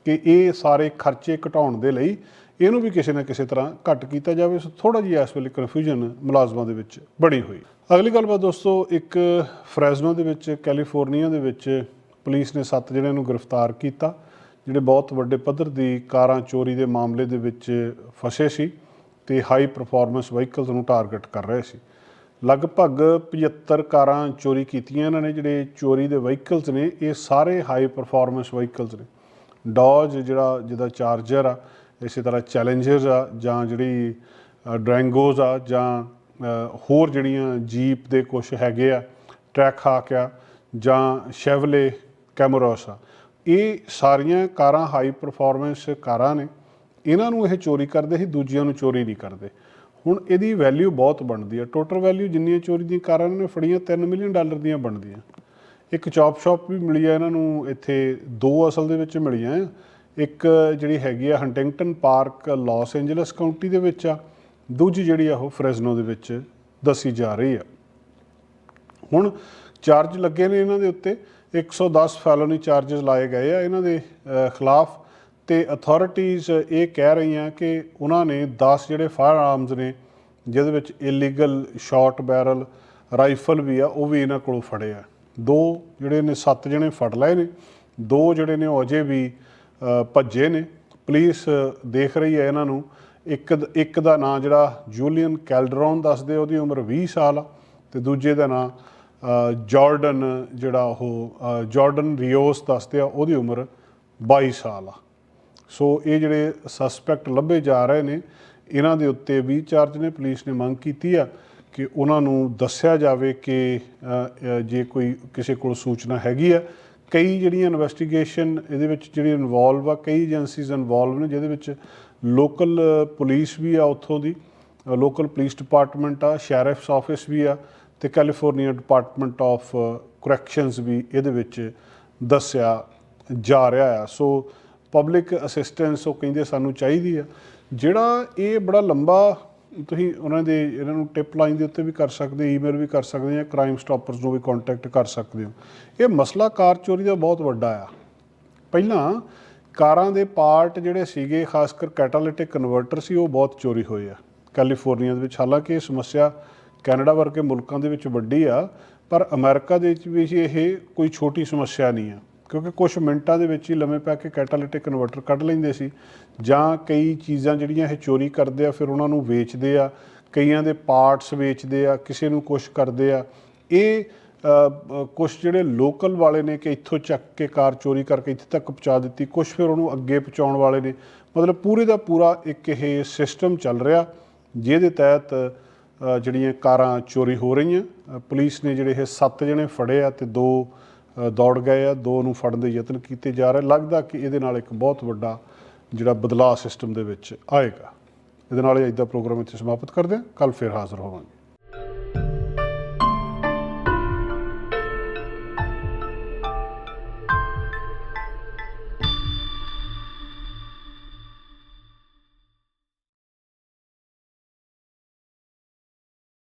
ਕਿ ਇਹ ਸਾਰੇ ਖਰਚੇ ਘਟਾਉਣ ਦੇ ਲਈ ਇਹਨੂੰ ਵੀ ਕਿਸੇ ਨਾ ਕਿਸੇ ਤਰ੍ਹਾਂ ਘੱਟ ਕੀਤਾ ਜਾਵੇ। ਸੋ ਥੋੜਾ ਜਿਹਾ ਇਸ ਵੇਲੇ ਕਨਫਿਊਜ਼ਨ ਮੁਲਾਜ਼ਮਾਂ ਦੇ ਵਿੱਚ ਬਣੀ ਹੋਈ। ਅਗਲੀ ਗੱਲਬਾਤ ਦੋਸਤੋ, ਇੱਕ ਫ੍ਰੈਜ਼ਨੋ ਦੇ ਵਿੱਚ ਕੈਲੀਫੋਰਨੀਆ ਦੇ ਵਿੱਚ ਪੁਲਿਸ ਨੇ ਸੱਤ ਜਣਿਆਂ ਨੂੰ ਗ੍ਰਿਫਤਾਰ ਕੀਤਾ। ਜਿਹੜੇ ਬਹੁਤ ਵੱਡੇ ਪੱਧਰ ਦੀ ਕਾਰਾਂ ਚੋਰੀ ਦੇ ਮਾਮਲੇ ਦੇ ਵਿੱਚ ਫਸੇ ਸੀ ਤੇ ਹਾਈ ਪਰਫਾਰਮੈਂਸ ਵਹੀਕਲਸ ਨੂੰ ਟਾਰਗੇਟ ਕਰ ਰਹੇ ਸੀ। ਲਗਭਗ 75 ਕਾਰਾਂ ਚੋਰੀ ਕੀਤੀਆਂ ਇਹਨਾਂ ਨੇ, ਜਿਹੜੇ ਚੋਰੀ ਦੇ ਵਹੀਕਲਸ ਨੇ, ਇਹ ਸਾਰੇ ਹਾਈ ਪਰਫਾਰਮੈਂਸ ਵਹੀਕਲਸ ਨੇ। ਡੌਜ ਜਿਹੜਾ, ਜਿਹਦਾ ਚਾਰਜਰ ਆ, ਇਸੇ ਤਰ੍ਹਾਂ ਚੈਲੰਜਰਸ ਆ, ਜਾਂ ਜਿਹੜੀ ਡਰੈਂਗੋਜ਼ ਆ, ਜਾਂ ਹੋਰ ਜਿਹੜੀਆਂ ਜੀਪ ਦੇ ਕੁਝ ਹੈਗੇ ਆ ਟਰੈਕ ਹਾਕ ਆ, ਜਾਂ ਸ਼ੈਵਲੇ ਕੈਮਰੋਸ ਆ। ਇਹ ਸਾਰੀਆਂ ਕਾਰਾਂ ਹਾਈ ਪਰਫਾਰਮੈਂਸ ਕਾਰਾਂ ਨੇ। ਇਹਨਾਂ ਨੂੰ ਇਹ ਚੋਰੀ ਕਰਦੇ ਸੀ, ਦੂਜਿਆਂ ਨੂੰ ਚੋਰੀ ਨਹੀਂ ਕਰਦੇ। ਹੁਣ ਇਹਦੀ ਵੈਲਿਊ ਬਹੁਤ ਬਣਦੀ ਹੈ ਟੋਟਲ ਵੈਲਿਊ ਜਿੰਨੀਆਂ ਚੋਰੀ ਦੀਆਂ ਕਾਰਾਂ ਨੇ, ਫੜੀਆਂ 3 ਮਿਲੀਅਨ ਡਾਲਰ ਦੀਆਂ ਬਣਦੀਆਂ। ਇੱਕ ਚੌਪ ਸ਼ਾਪ ਵੀ ਮਿਲੀ ਹੈ ਇਹਨਾਂ ਨੂੰ, ਇੱਥੇ ਦੋ ਅਸਲ ਦੇ ਵਿੱਚ ਮਿਲੀਆਂ ਆ। ਇੱਕ ਜਿਹੜੀ ਹੈਗੀ ਆ Huntington Park Los Angeles County ਦੇ ਵਿੱਚ ਆ। ਦੂਜੀ ਜਿਹੜੀ ਆ ਉਹ ਫ੍ਰੈਜ਼ਨੋ ਦੇ ਵਿੱਚ ਦੱਸੀ ਜਾ ਰਹੀ ਆ। ਹੁਣ ਚਾਰਜ ਲੱਗੇ ਨੇ ਇਹਨਾਂ ਦੇ ਉੱਤੇ। 110 ਫੈਲੋਨੀ ਚਾਰजेस ਲਾਏ ਗਏ ਆ ਇਹਨਾਂ ਦੇ ਖਿਲਾਫ। ਤੇ ਅਥਾਰਟੀਆਂ ਇਹ ਕਹਿ ਰਹੀਆਂ ਕਿ ਉਹਨਾਂ ਨੇ 10 ਜਿਹੜੇ ਫਾਇਰ ਆਰਮਸ ਨੇ, ਜਿਹਦੇ ਵਿੱਚ ਇਲੀਗਲ ਸ਼ਾਰਟ ਬੈਰਲ ਰਾਈਫਲ ਵੀ ਆ, ਉਹ ਵੀ ਇਹਨਾਂ ਕੋਲੋਂ ਫੜੇ ਆ। ਦੋ ਜਿਹੜੇ ਨੇ, ਸੱਤ ਜਣੇ ਫੜ ਲਏ ਨੇ। ਦੋ ਜਿਹੜੇ ਨੇ ਉਹ ਅਜੇ ਵੀ ਭੱਜੇ ਨੇ। ਪੁਲਿਸ ਦੇਖ ਰਹੀ ਹੈ ਇਹਨਾਂ ਨੂੰ। ਇੱਕ ਇੱਕ ਦਾ ਨਾਂ ਜਿਹੜਾ ਜੂਲੀਅਨ ਕੈਲਡਰੋਨ ਦੱਸਦੇ ਉਹਦੀ ਉਮਰ 20 ਸਾਲ ਆ। ਤੇ ਦੂਜੇ ਦਾ ਨਾਂ ਜਾਰਡਨ ਜਿਹੜਾ ਉਹ ਅ, ਜਾਰਡਨ ਰਿਓਸ ਦੱਸਦੇ ਆ ਉਹਦੀ ਉਮਰ 22 ਸਾਲ ਆ। ਸੋ ਇਹ ਜਿਹੜੇ ਸਸਪੈਕਟ ਲੱਭੇ ਜਾ ਰਹੇ ਨੇ ਇਹਨਾਂ ਦੇ ਉੱਤੇ ਵੀ ਚਾਰਜ ਨੇ ਪੁਲਿਸ ਨੇ ਮੰਗ ਕੀਤੀ ਆ ਕਿ ਉਹਨਾਂ ਨੂੰ ਦੱਸਿਆ ਜਾਵੇ ਕਿ ਜੇ ਕੋਈ ਕਿਸੇ ਕੋਲ ਸੂਚਨਾ ਹੈਗੀ ਆ। ਕਈ ਜਿਹੜੀਆਂ ਇਨਵੈਸਟੀਗੇਸ਼ਨ ਇਹਦੇ ਵਿੱਚ ਜਿਹੜੀ ਇਨਵੋਲਵ ਆ ਕਈ ਏਜੰਸੀਜ਼ ਇਨਵੋਲਵ ਨੇ ਜਿਹਦੇ ਵਿੱਚ ਲੋਕਲ ਪੁਲਿਸ ਵੀ ਆ ਉੱਥੋਂ ਦੀ। ਲੋਕਲ ਪੁਲਿਸ ਡਿਪਾਰਟਮੈਂਟ ਆ ਸ਼ੈਰਿਫਸ ਆਫਿਸ ਵੀ ਆ। ਤੇ ਕੈਲੀਫੋਰਨੀਆ ਡਿਪਾਰਟਮੈਂਟ ਆਫ ਕਰੈਕਸ਼ਨਸ ਵੀ ਇਹਦੇ ਵਿੱਚ ਦੱਸਿਆ ਜਾ ਰਿਹਾ ਆ। ਸੋ ਪਬਲਿਕ ਅਸਿਸਟੈਂਸ ਉਹ ਕਹਿੰਦੇ ਸਾਨੂੰ ਚਾਹੀਦੀ ਆ। ਜਿਹੜਾ ਇਹ ਬੜਾ ਲੰਬਾ ਤੁਸੀਂ ਉਹਨਾਂ ਦੇ, ਇਹਨਾਂ ਨੂੰ ਟਿਪ ਲਾਈਨ ਦੇ ਉੱਤੇ ਵੀ ਕਰ ਸਕਦੇ ਈਮੇਲ ਵੀ ਕਰ ਸਕਦੇ ਆ ਕ੍ਰਾਈਮ ਸਟਾਪਰਸ ਨੂੰ ਵੀ ਕੰਟੈਕਟ ਕਰ ਸਕਦੇ ਹੋ। ਇਹ ਮਸਲਾ ਕਾਰ ਚੋਰੀ ਦਾ ਬਹੁਤ ਵੱਡਾ ਆ। ਪਹਿਲਾਂ ਕਾਰਾਂ ਦੇ ਪਾਰਟ ਜਿਹੜੇ ਸੀਗੇ, ਖਾਸ ਕਰ ਕੈਟਾਲਿਟਿਕ ਕਨਵਰਟਰ ਸੀ, ਉਹ ਬਹੁਤ ਚੋਰੀ ਹੋਏ ਆ। ਕੈਲੀਫੋਰਨੀਆ ਦੇ ਵਿੱਚ ਹਾਲਾਂਕਿ ਇਹ ਸਮੱਸਿਆ ਕੈਨੇਡਾ ਵਰਗੇ ਮੁਲਕਾਂ ਦੇ ਵਿੱਚ ਵੱਡੀ ਆ, ਪਰ ਅਮਰੀਕਾ ਦੇ ਵਿੱਚ ਵੀ ਇਹ ਕੋਈ ਛੋਟੀ ਸਮੱਸਿਆ ਨਹੀਂ ਆ। ਕਿਉਂਕਿ ਕੁਝ ਮਿੰਟਾਂ ਦੇ ਵਿੱਚ ਹੀ ਲੰਮੇ ਪੈ ਕੇ ਕੈਟਾਲਿਟਿਕ ਕਨਵਰਟਰ ਕੱਢ ਲੈਂਦੇ ਸੀ। ਜਾਂ ਕਈ ਚੀਜ਼ਾਂ ਜਿਹੜੀਆਂ ਇਹ ਚੋਰੀ ਕਰਦੇ ਆ, ਫਿਰ ਉਹਨਾਂ ਨੂੰ ਵੇਚਦੇ ਆ, ਕਈਆਂ ਦੇ ਪਾਰਟਸ ਵੇਚਦੇ ਆ, ਕਿਸੇ ਨੂੰ ਕੁਝ ਕਰਦੇ ਆ। ਇਹ ਕੁਝ ਜਿਹੜੇ ਲੋਕਲ ਵਾਲੇ ਨੇ ਕਿ ਇੱਥੋਂ ਚੱਕ ਕੇ ਕਾਰ ਚੋਰੀ ਕਰਕੇ ਇੱਥੇ ਤੱਕ ਪਹੁੰਚਾ ਦਿੱਤੀ ਕੁਝ ਫਿਰ ਉਹਨੂੰ ਅੱਗੇ ਪਹੁੰਚਾਉਣ ਵਾਲੇ ਨੇ। ਮਤਲਬ ਪੂਰੇ ਦਾ ਪੂਰਾ ਇੱਕ ਇਹ ਸਿਸਟਮ ਚੱਲ ਰਿਹਾ, ਜਿਹਦੇ ਤਹਿਤ ਜਿਹੜੀਆਂ ਕਾਰਾਂ ਚੋਰੀ ਹੋ ਰਹੀਆਂ ਪੁਲਿਸ ਨੇ ਜਿਹੜੇ ਇਹ ਸੱਤ ਜਣੇ ਫੜੇ ਆ ਤੇ ਦੋ ਦੌੜ ਗਏ ਆ, ਦੋ ਨੂੰ ਫੜਨ ਦੇ ਯਤਨ ਕੀਤੇ ਜਾ ਰਹੇ। ਲੱਗਦਾ ਕਿ ਇਹਦੇ ਨਾਲ ਇੱਕ ਬਹੁਤ ਵੱਡਾ ਜਿਹੜਾ ਬਦਲਾਅ ਸਿਸਟਮ ਦੇ ਵਿੱਚ ਆਏਗਾ। ਇਹਦੇ ਨਾਲ ਹੀ ਅੱਜ ਦਾ ਪ੍ਰੋਗਰਾਮ ਇੱਥੇ ਸਮਾਪਤ ਕਰਦੇ ਹਾਂ। ਕੱਲ ਫਿਰ ਹਾਜ਼ਰ ਹੋਵਾਂਗੇ।